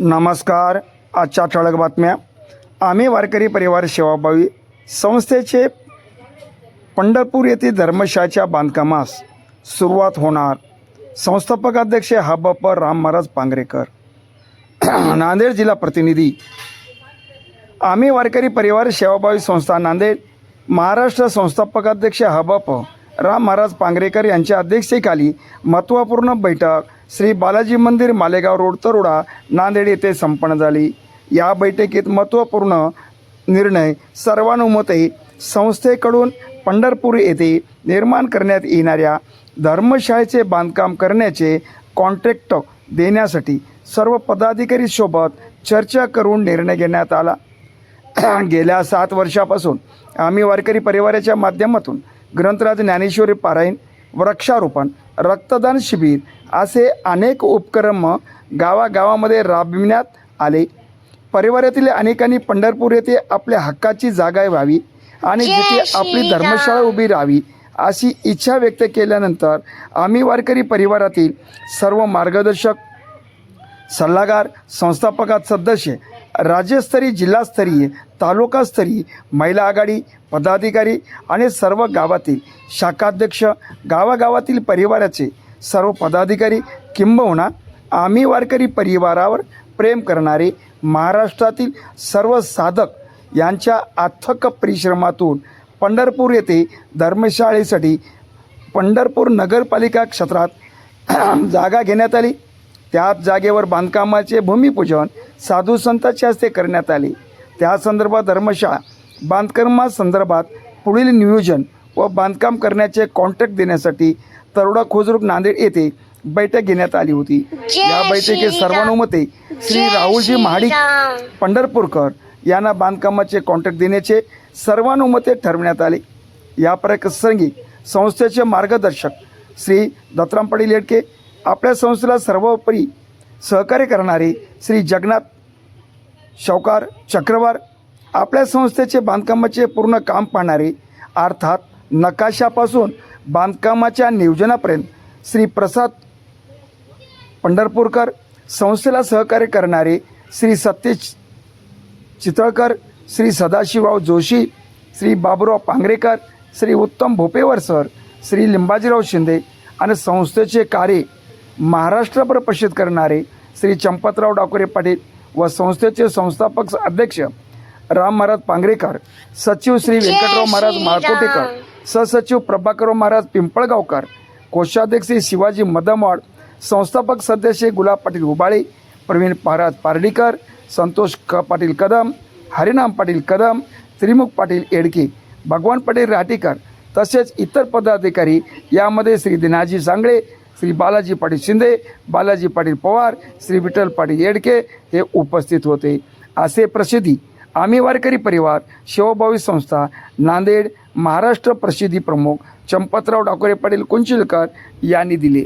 नमस्कार आजच्या ठळक बातम्या. आम्ही वारकरी परिवार सेवाभावी संस्थेचे पंढरपूर येथील धर्मशाळेच्या बांधकामास सुरुवात होणार. संस्थापक अध्यक्ष हबप राम महाराज पांगरेकर. नांदेड जिल्हा प्रतिनिधी. आम्ही वारकरी परिवार सेवाभावी संस्था नांदेड महाराष्ट्र संस्थापक अध्यक्ष हबप राम महाराज पांगरेकर यांच्या अध्यक्षतेखाली महत्त्वपूर्ण बैठक श्री बालाजी मंदिर मालेगाव रोड तरोडा नांदेड येथे संपन्न झाली. या बैठकीत महत्त्वपूर्ण निर्णय सर्वानुमते संस्थेकडून पंढरपूर येथे निर्माण करण्यात येणाऱ्या धर्मशाळेचे बांधकाम करण्याचे कॉन्ट्रॅक्ट देण्यासाठी सर्व पदाधिकारी सोबत चर्चा करून निर्णय घेण्यात आला. गेल्या सात वर्षापासून आम्ही वारकरी परिवाराच्या माध्यमातून ग्रंथराज ज्ञानेश्वरी पारायण वृक्षारोपण रक्तदान शिबिर असे अनेक उपक्रम गावागावामध्ये राबविण्यात आले. परिवारातील अनेकांनी पंढरपूर येथे आपल्या हक्काची जागा व्हावी आणि जिथे आपली धर्मशाळा उभी राहावी अशी इच्छा व्यक्त केल्यानंतर आम्ही वारकरी परिवारातील सर्व मार्गदर्शक सल्लागार संस्थापकात सदस्य राज्यस्तरीय जिल्हास्तरीय तालुकास्तरीय महिला आघाडी पदाधिकारी आणि सर्व गावातील शाखाध्यक्ष गावागावातील परिवाराचे सर्व पदाधिकारी किंबहुना आम्ही वारकरी परिवारावर प्रेम करणारे महाराष्ट्रातील सर्व साधक यांच्या अथक परिश्रमातून पंढरपूर येथे धर्मशाळेसाठी पंढरपूर नगरपालिका क्षेत्रात जागा घेण्यात आली. त्याच जागेवर बांधकामाचे भूमिपूजन साधू संतांच्या हस्ते करण्यात आले. त्या संदर्भात धर्मशाळा बांधकामासंदर्भात पुढील नियोजन व बांधकाम करण्याचे कॉन्ट्रॅक्ट देण्यासाठी तरोडा खोजरूक नांदेड येथे बैठक घेण्यात आली होती. या बैठकीत सर्वानुमते श्री राहुलजी महाडिक पंढरपूरकर यांना बांधकामाचे कॉन्ट्रॅक्ट देण्याचे सर्वानुमते ठरवण्यात आले. या प्रसंगी संस्थेचे मार्गदर्शक श्री दत्तराम पाटील येडके आपल्या संस्थेला सर्वोपरी सहकार्य करणारे श्री जगन्नाथ शौकार चक्रवार आपल्या संस्थेचे बांधकामाचे पूर्ण काम पाहणारे अर्थात नकाशापासून बांधकामाच्या नियोजनापर्यंत श्री प्रसाद पंढरपूरकर संस्थेला सहकार्य करणारे श्री सत्येश चितळकर श्री सदाशिवराव जोशी श्री बाबुराव पांगरेकर श्री उत्तम भोपेवर सर श्री लिंबाजीराव शिंदे आणि संस्थेचे कार्य महाराष्ट्रभर प्रसिद्ध करणारे श्री चंपतराव डाकोरे पाटील व संस्थेचे संस्थापक अध्यक्ष राम महाराज पांगरेकर सचिव श्री व्यंकटराव महाराज माळकोटेकर सहसचिव प्रभाकरराव महाराज पिंपळगावकर कोषाध्यक्ष श्री शिवाजी मदमवाड संस्थापक सदस्य गुलाब पाटील उबाळे प्रवीण महाराज पार्डीकर संतोष क पाटील कदम हरिनाम पाटील कदम त्रिमुख पाटील येडके भगवान पाटील राटीकर तसेच इतर पदाधिकारी यामध्ये श्री दिनाजी सांगळे श्री बालाजी पाटील शिंदे बालाजी पाटील पवार श्री विठ्ठल पाटील येडके हे उपस्थित होते. असे प्रसिद्धी आम्ही वारकरी परिवार शिवभावी संस्था नांदेड महाराष्ट्र प्रसिद्धी प्रमुख चंपतराव डाकोरे पाटील कुंचिलकर यांनी दिले.